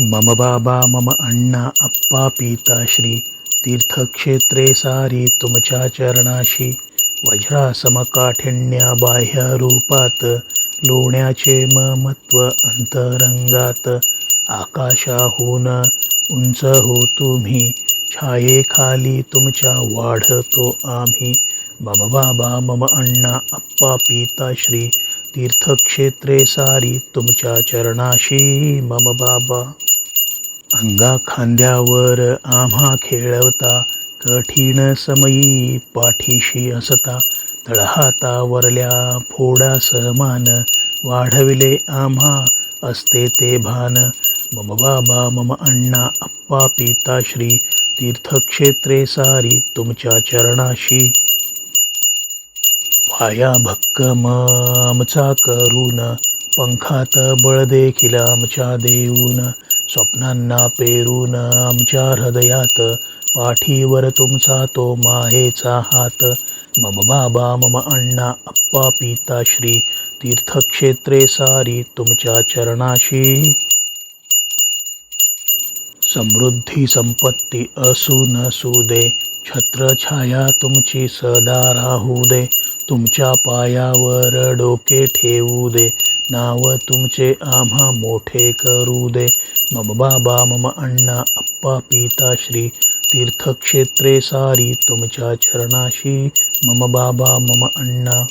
मम बाबा मम अण्णा अप्पा पीता श्री तीर्थक्षेत्रे सारी तुमच्या चरणाशी वज्रासमकाठिण्या बाह्यरूपात लोण्याचे ममत्व अंतरंगात आकाशाहून उंच हो तुम्ही छायेखाली तुमच्या वाढतो आम्ही. मम बाबा मम अण्णा अप्पा पिता श्री तीर्थक्षेत्रे सारी तुमच्या चरणाशी. मम बाबा. अंगा खांद्यावर आम्हा खेळवता कठीण समयी पाठीशी असता तळहातावरल्या फोडा समान वाढविले आम्हा असते ते भान. मम बाबा मम अण्णा अप्पा पिता श्री तीर्थक्षेत्रे सारी तुमच्या चरणाशी. पाया भक्कम आमचा करून पंखात बळ देखील आमच्या देऊन. स्वप्नांना पेरून आमच्या हृदयात पाठीवर तुमचा तो माहेचा हात. मम बाबा मम अण्णा अप्पा पिता श्री तीर्थक्षेत्रे सारी तुमच्या चरणाशी. समृद्धी संपत्ती असू नसू दे छत्रछाया तुमची सदा राहू दे. तुमच्या पायावर डोके ठेवू दे. नाव तुमचे आम्हा मोठे करू दे. मम बाबा मम अण्णा अप्पा पिता श्री तीर्थक्षेत्रे सारी तुमच्या चरणाशी. मम बाबा मम अण्णा.